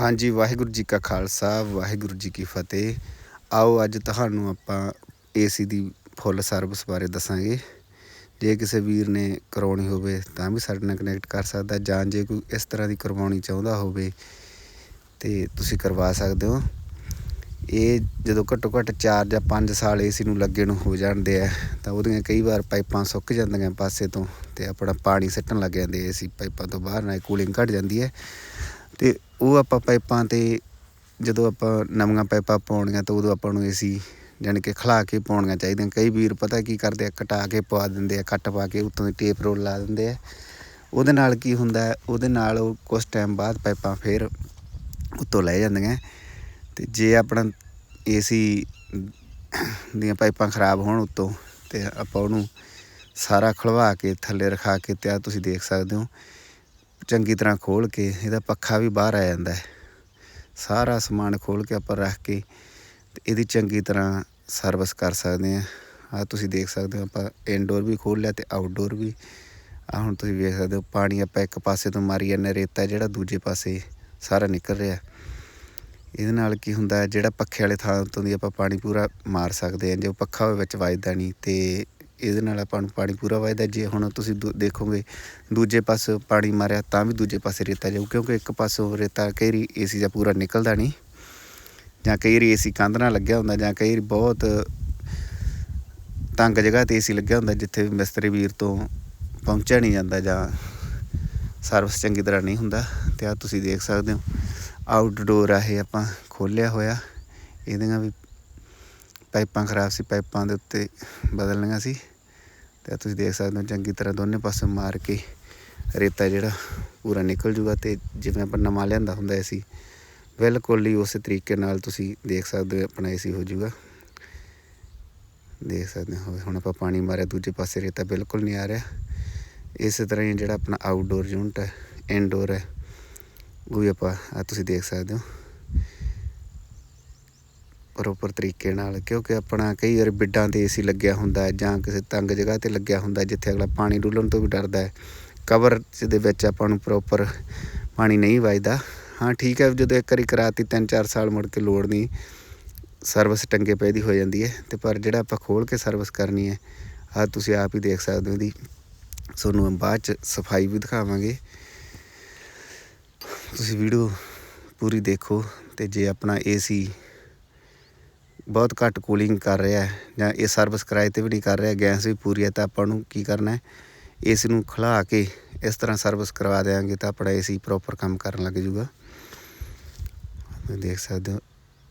ਹਾਂਜੀ, ਵਾਹਿਗੁਰੂ ਜੀ ਕਾ ਖਾਲਸਾ, ਵਾਹਿਗੁਰੂ ਜੀ ਕੀ ਫਤਿਹ। ਆਓ, ਅੱਜ ਤੁਹਾਨੂੰ ਆਪਾਂ ਏਸੀ ਦੀ ਫੁੱਲ ਸਰਵਿਸ ਬਾਰੇ ਦੱਸਾਂਗੇ। ਜੇ ਕਿਸੇ ਵੀਰ ਨੇ ਕਰਾਉਣੀ ਹੋਵੇ ਤਾਂ ਵੀ ਸਾਡੇ ਨਾਲ ਕਨੈਕਟ ਕਰ ਸਕਦਾ ਜਾਂ ਜੇ ਕੋਈ ਇਸ ਤਰ੍ਹਾਂ ਦੀ ਕਰਵਾਉਣੀ ਚਾਹੁੰਦਾ ਹੋਵੇ ਤੇ ਤੁਸੀਂ ਕਰਵਾ ਸਕਦੇ ਹੋ। ਇਹ ਜਦੋਂ ਘੱਟੋ ਘੱਟ 4 ਜਾਂ 5 ਸਾਲ ਏਸੀ ਨੂੰ ਲੱਗੇ ਨੂੰ ਹੋ ਜਾਂਦੇ ਆ, ਤਾਂ ਉਹਦੀਆਂ ਕਈ ਵਾਰ ਪਾਈਪਾਂ ਸੁੱਕ ਜਾਂਦੀਆਂ ਪਾਸੇ ਤੋਂ ਤੇ ਆਪਣਾ ਪਾਣੀ ਸਿੱਟਣ ਲੱਗ ਜਾਂਦੇ ਏਸੀ ਪਾਈਪਾਂ ਤੋਂ ਬਾਹਰ, ਨਾਲ ਕੂਲਿੰਗ ਘਟ ਜਾਂਦੀ ਹੈ। ਤੇ ਉਹ ਆਪਾਂ ਪਾਈਪਾਂ ਤੇ ਜਦੋਂ ਆਪਾਂ ਨਵੀਆਂ ਪਾਈਪਾਂ ਪਾਉਣੀਆਂ ਤਾਂ ਉਦੋਂ ਆਪਾਂ ਨੂੰ ਏਸੀ ਜਾਣੀ ਕਿ ਖਲਾ ਕੇ ਪਾਉਣੀਆਂ ਚਾਹੀਦੀਆਂ। ਕਈ ਵੀਰ ਪਤਾ ਕੀ ਕਰਦੇ ਆ, ਕਟਾ ਕੇ ਪਵਾ ਦਿੰਦੇ ਆ, ਕੱਟ ਪਾ ਕੇ ਉੱਤੋਂ ਦੀ ਟੇਪ ਰੋਲ ਲਾ ਦਿੰਦੇ ਆ। ਉਹਦੇ ਨਾਲ ਕੀ ਹੁੰਦਾ, ਉਹਦੇ ਨਾਲ ਉਹ ਕੁਝ ਟਾਈਮ ਬਾਅਦ ਪਾਈਪਾਂ ਫੇਰ ਉੱਤੋਂ ਲੈ ਜਾਂਦੀਆਂ। ਤੇ ਜੇ ਆਪਣਾ ਏਸੀ ਦੀਆਂ ਪਾਈਪਾਂ ਖਰਾਬ ਹੋਣ ਉੱਤੋਂ ਤੇ ਆਪਾਂ ਉਹਨੂੰ ਸਾਰਾ ਖਲਵਾ ਕੇ, ਥੱਲੇ ਰਖਾ ਕੇ ਤੇ ਆ ਤੁਸੀਂ ਦੇਖ ਸਕਦੇ ਹੋ। ਚੰਗੀ ਤਰ੍ਹਾਂ ਖੋਲ ਕੇ ਇਹਦਾ ਪੱਖਾ ਵੀ ਬਾਹਰ ਆ ਜਾਂਦਾ ਹੈ। ਸਾਰਾ ਸਮਾਨ ਖੋਲ ਕੇ ਆਪਾਂ ਰੱਖ ਕੇ ਤੇ ਇਹਦੀ ਚੰਗੀ ਤਰ੍ਹਾਂ ਸਰਵਿਸ ਕਰ ਸਕਦੇ ਆ ਆ ਤੁਸੀਂ ਦੇਖ ਸਕਦੇ ਹੋ ਆਪਾਂ ਇਨਡੋਰ ਵੀ ਖੋਲ ਲਿਆ ਤੇ ਆਊਟਡੋਰ ਵੀ। ਆ ਹੁਣ ਤੁਸੀਂ ਵੇਖ ਸਕਦੇ ਹੋ ਪਾਣੀ ਆਪਾਂ ਇੱਕ ਪਾਸੇ ਤੋਂ ਮਾਰੀ ਜਾਂਦੇ ਰੇਤਾ ਜਿਹੜਾ ਦੂਜੇ ਪਾਸੇ ਸਾਰਾ ਨਿਕਲ ਰਿਹਾ। ਇਹਦੇ ਨਾਲ ਕੀ ਹੁੰਦਾ ਜਿਹੜਾ ਪੱਖੇ ਵਾਲੇ ਥਾਂ ਤੋਂ ਦੀ ਆਪਾਂ ਪਾਣੀ ਪੂਰਾ ਮਾਰ ਸਕਦੇ ਹਾਂ, ਜੇ ਪੱਖਾ ਹੋਵੇ ਵਿੱਚ ਵੱਜਦਾ ਨਹੀਂ ਤੇ ਇਹਦੇ ਨਾਲ ਆਪਾਂ ਨੂੰ ਪਾਣੀ ਪੂਰਾ ਵੱਜਦਾ ਜੇ ਹੁਣ ਤੁਸੀਂ ਦੂ- ਦੇਖੋਗੇ, ਦੂਜੇ ਪਾਸੇ ਪਾਣੀ ਮਾਰਿਆ ਤਾਂ ਵੀ ਦੂਜੇ ਪਾਸੇ ਰੇਤਾ ਜਾਊ, ਕਿਉਂਕਿ ਇੱਕ ਪਾਸੋਂ ਰੇਤਾ ਕਈ ਵਾਰੀ ਏਸੀ ਦਾ ਪੂਰਾ ਨਿਕਲਦਾ ਨਹੀਂ। ਜਾਂ ਕਈ ਵਾਰੀ ਏਸੀ ਕੰਧ ਨਾਲ ਲੱਗਿਆ ਹੁੰਦਾ, ਜਾਂ ਕਈ ਵਾਰੀ ਬਹੁਤ ਤੰਗ ਜਗ੍ਹਾ ਤੇ ਏਸੀ ਲੱਗਿਆ ਹੁੰਦਾ, ਜਿੱਥੇ ਮਿਸਤਰੀ ਵੀਰ ਤੋਂ ਪਹੁੰਚਿਆ ਨਹੀਂ ਜਾਂਦਾ ਜਾਂ ਸਰਵਿਸ ਚੰਗੀ ਤਰ੍ਹਾਂ ਨਹੀਂ ਹੁੰਦਾ, ਤੇ ਆ ਤੁਸੀਂ ਦੇਖ ਸਕਦੇ ਹੋ। ਆਊਟਡੋਰ ਆ ਇਹ ਆਪਾਂ ਖੋਲਿਆ ਹੋਇਆ। ਇਹਦੀਆਂ ਵੀ ਪਾਈਪਾਂ ਖਰਾਬ ਸੀ, ਪਾਈਪਾਂ ਦੇ ਉੱਤੇ ਬਦਲਣੀਆਂ ਸੀ ਤੇ ਤੁਸੀਂ ਦੇਖ ਸਕਦੇ ਹੋ ਚੰਗੀ ਤਰ੍ਹਾਂ ਦੋਨੇ ਪਾਸੇ ਮਾਰ ਕੇ ਰੇਤਾ ਜਿਹੜਾ ਪੂਰਾ ਨਿਕਲ ਜੂਗਾ ਤੇ ਜਿਵੇਂ ਆਪਾਂ ਨਵਾਂ ਲਿਆਂਦਾ ਹੁੰਦਾ ਸੀ, ਬਿਲਕੁਲ ਹੀ ਉਸੇ ਤਰੀਕੇ ਨਾਲ ਤੁਸੀਂ ਦੇਖ ਸਕਦੇ ਹੋ ਆਪਣਾ ਏਸੀ ਹੋ ਜੂਗਾ। ਦੇਖ ਸਕਦੇ ਹੋ, ਹੁਣ ਆਪਾਂ ਪਾਣੀ ਮਾਰਿਆ, ਦੂਜੇ ਪਾਸੇ ਰੇਤਾ ਬਿਲਕੁਲ ਨਹੀਂ ਆ ਰਿਹਾ। ਇਸੇ ਤਰ੍ਹਾਂ ਹੀ ਜਿਹੜਾ ਆਪਣਾ ਆਊਟਡੋਰ ਯੂਨਿਟ ਹੈ ਇਨਡੋਰ ਹੈ, ਉਹ ਵੀ ਆਪਾਂ ਆ ਤੁਸੀਂ ਦੇਖ ਸਕਦੇ ਹੋ। ਪ੍ਰੋਪਰ ਤਰੀਕੇ ਨਾਲ, ਕਿਉਂਕਿ ਆਪਣਾ ਕਈ ਵਾਰ ਬਿੱਡਾਂ ਤੇ ਏਸੀ ਲੱਗਿਆ ਹੁੰਦਾ ਜਾਂ ਕਿਸੇ ਤੰਗ ਜਗ੍ਹਾ ਤੇ ਲੱਗਿਆ ਹੁੰਦਾ ਜਿੱਥੇ ਅਗਲਾ ਪਾਣੀ ਡੁੱਲਣ ਤੋਂ ਵੀ ਡਰਦਾ ਹੈ। ਕਵਰ ਦੇ ਵਿੱਚ ਆਪਾਂ ਨੂੰ ਪ੍ਰੋਪਰ ਪਾਣੀ ਨਹੀਂ ਵੱਜਦਾ। ਹਾਂ, ਠੀਕ ਹੈ, ਜਦੋਂ ਇੱਕ ਵਾਰੀ ਕਰਾਤੀ, ਤਿੰਨ ਚਾਰ ਸਾਲ ਮੁੜ ਕੇ ਲੋੜ ਨਹੀਂ ਸਰਵਿਸ ਟੰਗੇ ਪਏ ਦੀ ਹੋ ਜਾਂਦੀ ਹੈ। ਤੇ ਪਰ ਜਿਹੜਾ ਆਪਾਂ ਖੋਲ ਕੇ ਸਰਵਿਸ ਕਰਨੀ ਹੈ ਆ ਤੁਸੀਂ ਆਪ ਹੀ ਦੇਖ ਸਕਦੇ ਹੋ ਇਹਦੀ ਤੁਹਾਨੂੰ ਬਾਅਦ ਚ ਸਫ਼ਾਈ ਵੀ ਦਿਖਾਵਾਂਗੇ। ਤੁਸੀਂ ਵੀਡੀਓ ਪੂਰੀ ਦੇਖੋ ਤੇ ਜੇ ਆਪਣਾ ਏਸੀ ਬਹੁਤ ਘੱਟ ਕੂਲਿੰਗ ਕਰ ਰਿਹਾ ਹੈ ਜਾਂ ਇਹ ਸਰਵਿਸ ਕਿਰਾਏ ਤੇ ਵੀ ਨਹੀਂ ਕਰ ਰਿਹਾ, ਗੈਸ ਵੀ ਪੂਰੀ ਹੈ ਤਾਂ ਆਪਾਂ ਨੂੰ ਕੀ ਕਰਨਾ ਹੈ? ਏਸੀ ਨੂੰ ਖਿਲਾ ਕੇ ਇਸ ਤਰ੍ਹਾਂ ਸਰਵਿਸ ਕਰਵਾ ਦੇਵਾਂਗੇ ਤਾਂ ਆਪਣਾ ਏਸੀ ਪ੍ਰੋਪਰ ਕੰਮ ਕਰਨ ਲੱਗ ਜੂਗਾ ਤੁਸੀਂ ਦੇਖ ਸਕਦੇ ਹੋ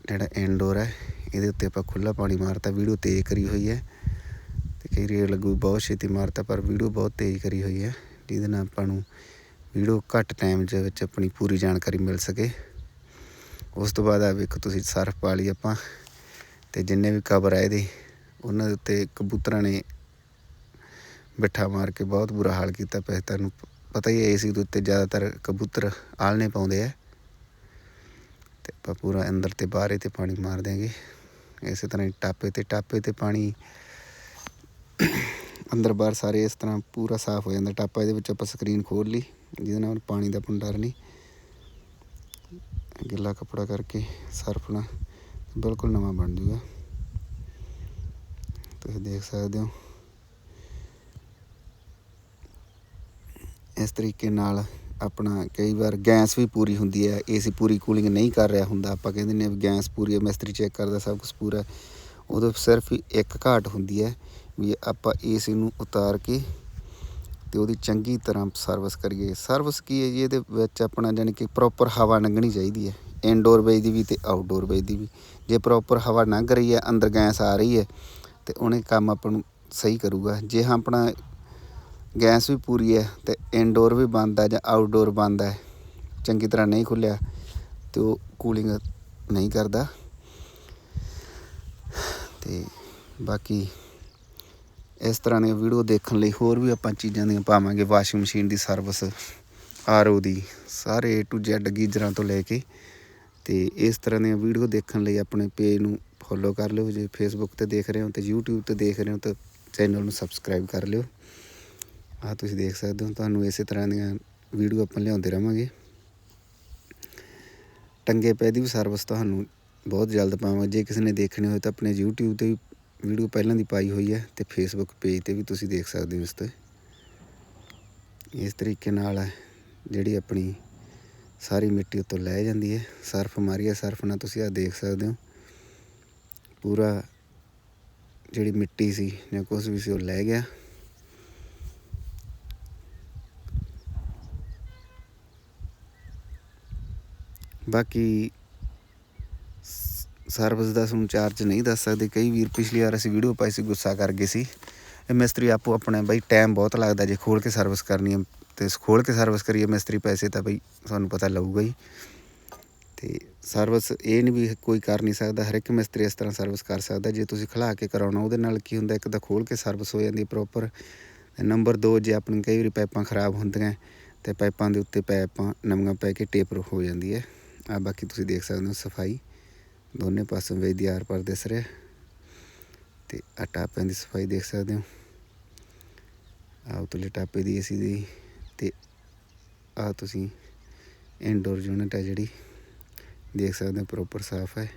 ਜਿਹੜਾ ਇਨਡੋਰ ਹੈ, ਇਹਦੇ ਉੱਤੇ ਆਪਾਂ ਖੁੱਲਾ ਪਾਣੀ ਮਾਰਤਾ, ਵੀਡੀਓ ਤੇਜ਼ ਕਰੀ ਹੋਈ ਹੈ। ਤੇ ਕਈ ਰੇਟ ਲੱਗੂ, ਬਹੁਤ ਛੇਤੀ ਮਾਰਤਾ, ਪਰ ਵੀਡੀਓ ਬਹੁਤ ਤੇਜ਼ ਕਰੀ ਹੋਈ ਹੈ, ਜਿਹਦੇ ਨਾਲ ਆਪਾਂ ਨੂੰ ਵੀਡੀਓ ਘੱਟ ਟਾਈਮ ਦੇ ਵਿੱਚ ਆਪਣੀ ਪੂਰੀ ਜਾਣਕਾਰੀ ਮਿਲ ਸਕੇ। ਉਸ ਤੋਂ ਬਾਅਦ ਆ ਵੇਖੋ ਤੁਸੀਂ, ਸਰਫ ਪਾ ਲਈ ਆਪਾਂ। ਅਤੇ ਜਿੰਨੇ ਵੀ ਕਬਰ ਆ ਇਹਦੇ, ਉਹਨਾਂ ਦੇ ਉੱਤੇ ਕਬੂਤਰਾਂ ਨੇ ਬਿੱਠਾ ਮਾਰ ਕੇ ਬਹੁਤ ਬੁਰਾ ਹਾਲ ਕੀਤਾ ਪਿਆ ਤੁਹਾਨੂੰ ਪਤਾ ਹੀ ਹੈ, ਏਸੀ ਦੇ ਉੱਤੇ ਜ਼ਿਆਦਾਤਰ ਕਬੂਤਰ ਆਲਣੇ ਪਾਉਂਦੇ ਆ। ਤੇ ਆਪਾਂ ਪੂਰਾ ਅੰਦਰ ਤੇ ਬਾਹਰ ਤੇ ਪਾਣੀ ਮਾਰ ਦਿਆਂਗੇ। ਇਸੇ ਤਰ੍ਹਾਂ ਹੀ ਟਾਪੇ ਤੇ ਟਾਪੇ ਤੇ ਪਾਣੀ ਅੰਦਰ ਬਾਹਰ ਸਾਰੇ ਇਸ ਤਰ੍ਹਾਂ ਪੂਰਾ ਸਾਫ਼ ਹੋ ਜਾਂਦਾ। ਟਾਪਾ ਇਹਦੇ ਵਿੱਚ ਆਪਾਂ ਸਕਰੀਨ ਖੋਲ ਲਈ, ਜਿਹਦੇ ਨਾਲ ਪਾਣੀ ਦਾ ਆਪਾਂ ਡਰ ਨਹੀਂ। ਗਿੱਲਾ ਕੱਪੜਾ ਕਰਕੇ ਸਰਫ ਨਾਲ ਬਿਲਕੁਲ ਨਵਾਂ ਬਣ ਜੂਗਾ। ਤੁਸੀਂ ਦੇਖ ਸਕਦੇ ਹੋ। ਇਸ ਤਰੀਕੇ ਨਾਲ ਆਪਣਾ ਕਈ ਵਾਰ ਗੈਸ ਵੀ ਪੂਰੀ ਹੁੰਦੀ ਹੈ, ਏਸੀ ਪੂਰੀ ਕੂਲਿੰਗ ਨਹੀਂ ਕਰ ਰਿਹਾ ਹੁੰਦਾ। ਆਪਾਂ ਕਹਿੰਦੇ ਨੇ ਵੀ ਗੈਸ ਪੂਰੀ ਹੈ, ਮਿਸਤਰੀ ਚੈੱਕ ਕਰਦਾ ਸਭ ਕੁਝ ਪੂਰਾ ਹੈ। ਉਦੋਂ ਸਿਰਫ ਹੀ ਇੱਕ ਘਾਟ ਹੁੰਦੀ ਹੈ ਵੀ ਆਪਾਂ ਏਸੀ ਨੂੰ ਉਤਾਰ ਕੇ ਤੇ ਉਹਦੀ ਚੰਗੀ ਤਰ੍ਹਾਂ ਸਰਵਿਸ ਕਰੀਏ। ਸਰਵਿਸ ਕੀ ਹੈ ਜੀ? ਇਹਦੇ ਵਿੱਚ ਆਪਣਾ ਜਾਣੀ ਕਿ ਪ੍ਰੋਪਰ ਹਵਾ ਲੰਘਣੀ ਚਾਹੀਦੀ ਹੈ। ਇਨਡੋਰ ਵੇਚਦੀ ਵੀ ਤੇ ਆਊਟਡੋਰ ਵੇਚਦੀ ਵੀ। ਜੇ ਪ੍ਰੋਪਰ ਹਵਾ ਲੰਘ ਰਹੀ ਹੈ, ਅੰਦਰ ਗੈਸ ਆ ਰਹੀ ਹੈ, ਤੇ ਉਹਨੇ ਕੰਮ ਆਪਾਂ ਨੂੰ ਸਹੀ ਕਰੂਗਾ। ਜੇ ਹਾਂ ਆਪਣਾ ਗੈਸ ਵੀ ਪੂਰੀ ਹੈ, ਤੇ ਇਨਡੋਰ ਵੀ ਬੰਦ ਹੈ ਜਾਂ ਆਊਟਡੋਰ ਬੰਦ ਹੈ, ਚੰਗੀ ਤਰ੍ਹਾਂ ਨਹੀਂ ਖੁੱਲਿਆ, ਤੇ ਉਹ ਕੂਲਿੰਗ ਨਹੀਂ ਕਰਦਾ। ਤੇ ਬਾਕੀ ਇਸ ਤਰ੍ਹਾਂ ਦੀਆਂ ਵੀਡੀਓ ਦੇਖਣ ਲਈ ਹੋਰ ਵੀ ਆਪਾਂ ਚੀਜ਼ਾਂ ਦੀਆਂ ਪਾਵਾਂਗੇ ਵਾਸ਼ਿੰਗ ਮਸ਼ੀਨ ਦੀ ਸਰਵਿਸ ਆਰਓ ਦੀ, ਸਾਰੇ A to Z ਗੀਜ਼ਰਾਂ ਤੋਂ ਲੈ ਕੇ ਤੇ ਇਸ ਤਰ੍ਹਾਂ ਦੀਆਂ ਵੀਡੀਓ ਦੇਖਣ ਲਈ ਆਪਣੇ ਪੇਜ ਨੂੰ ਫੋਲੋ ਕਰ ਲਿਓ, ਜੇ ਫੇਸਬੁੱਕ ਤੇ ਦੇਖ ਰਹੇ ਹੋ ਤੇ YouTube ਤੇ ਦੇਖ ਰਹੇ ਹੋ ਤਾਂ ਚੈਨਲ ਨੂੰ ਸਬਸਕ੍ਰਾਈਬ ਕਰ ਲਿਓ। ਆ ਤੁਸੀਂ ਦੇਖ ਸਕਦੇ ਹੋ, ਤੁਹਾਨੂੰ ਇਸੇ ਤਰ੍ਹਾਂ ਦੀਆਂ ਵੀਡੀਓ ਆਪਾਂ ਲਿਆਉਂਦੇ ਰਵਾਂਗੇ। ਟੰਗੇ ਪੈ ਦੀ ਵੀ ਸਰਵਿਸ ਤੁਹਾਨੂੰ ਬਹੁਤ ਜਲਦ ਪਾਵਾਂਗੇ ਜੇ ਕਿਸੇ ਨੇ ਦੇਖਣੀ ਹੋਵੇ ਤਾਂ ਆਪਣੇ YouTube ਤੇ ਵੀਡੀਓ ਪਹਿਲਾਂ ਦੀ ਪਾਈ ਹੋਈ ਹੈ ਤੇ Facebook ਪੇਜ ਤੇ ਵੀ ਤੁਸੀਂ ਦੇਖ ਸਕਦੇ ਹੋ ਇਸ ਤੇ। ਇਸ ਤਰੀਕੇ ਨਾਲ ਜਿਹੜੀ ਆਪਣੀ ਸਾਰੀ ਮਿੱਟੀ ਉੱਤੋਂ ਲੈ ਜਾਂਦੀ ਹੈ ਸਰਫ ਮਾਰੀ ਹੈ ਸਰਫ ਨਾਲ ਤੁਸੀਂ ਆ ਦੇਖ ਸਕਦੇ ਹੋ। ਪੂਰਾ ਜਿਹੜੀ ਮਿੱਟੀ ਸੀ ਜਾਂ ਕੁਝ ਵੀ ਸੀ ਉਹ ਲੈ ਗਿਆ। ਬਾਕੀ ਸਰਵਿਸ ਦਾ ਸਾਨੂੰ ਚਾਰਜ ਨਹੀਂ ਦੱਸ ਸਕਦੇ। ਕਈ ਵੀਰ ਪਿਛਲੀ ਵਾਰ ਅਸੀਂ ਵੀਡੀਓ ਪਾਈ ਸੀ, ਗੁੱਸਾ ਕਰ ਗਏ ਸੀ। ਇਹ ਮਿਸਤਰੀ ਆਪੋ ਆਪਣੇ ਬਈ ਟਾਈਮ ਬਹੁਤ ਲੱਗਦਾ ਜੇ ਖੋਲ ਕੇ ਸਰਵਿਸ ਕਰਨੀ ਹੈ। ਤੇ ਖੋਲ ਕੇ ਸਰਵਿਸ ਕਰੀਏ ਮਿਸਤਰੀ ਪੈਸੇ ਤਾਂ ਬਈ ਤੁਹਾਨੂੰ ਪਤਾ ਲੱਗੂਗਾ ਹੀ। ਤੇ ਸਰਵਿਸ ਇਹ ਨਹੀਂ ਵੀ ਕੋਈ ਕਰ ਨਹੀਂ ਸਕਦਾ, ਹਰ ਇੱਕ ਮਿਸਤਰੀ ਇਸ ਤਰ੍ਹਾਂ ਸਰਵਿਸ ਕਰ ਸਕਦਾ, ਜੇ ਤੁਸੀਂ ਖਲਾ ਕੇ ਕਰਾਉਣਾ, ਉਹਦੇ ਨਾਲ ਕੀ ਹੁੰਦਾ, ਇੱਕ ਤਾਂ ਖੋਲ ਕੇ ਸਰਵਿਸ ਹੋ ਜਾਂਦੀ ਪ੍ਰੋਪਰ ਨੰਬਰ 2 ਜੇ ਆਪਣੀ ਕਈ ਵਾਰੀ ਪਾਈਪਾਂ ਖਰਾਬ ਹੁੰਦੀਆਂ, ਤੇ ਪਾਈਪਾਂ ਦੇ ਉੱਤੇ ਪਾਈਪਾਂ, ਨਵੀਆਂ ਪੈ ਕੇ ਟੇਪ ਹੋ ਜਾਂਦੀ ਹੈ। ਆ ਬਾਕੀ ਤੁਸੀਂ ਦੇਖ ਸਕਦੇ ਹੋ ਸਫ਼ਾਈ। ਦੋਨੇ ਪਾਸੋਂ ਵੇਦੀ ਆਰ ਪਰ ਦਿਸ ਰਿਹਾ ਤੇ ਆ ਟਾਪਿਆਂ ਦੀ ਸਫ਼ਾਈ ਦੇਖ ਸਕਦੇ ਹੋ। ਆ ਉਤਲੇ ਟਾਪੇ ਦੀ ਏਸੀ ਦੀ। ਆ ਤੁਸੀਂ ਇਨਡੋਰ ਯੂਨਿਟ ਹੈ ਜਿਹੜੀ ਦੇਖ ਸਕਦੇ ਹੋ ਪ੍ਰੋਪਰ ਸਾਫ਼ ਹੈ।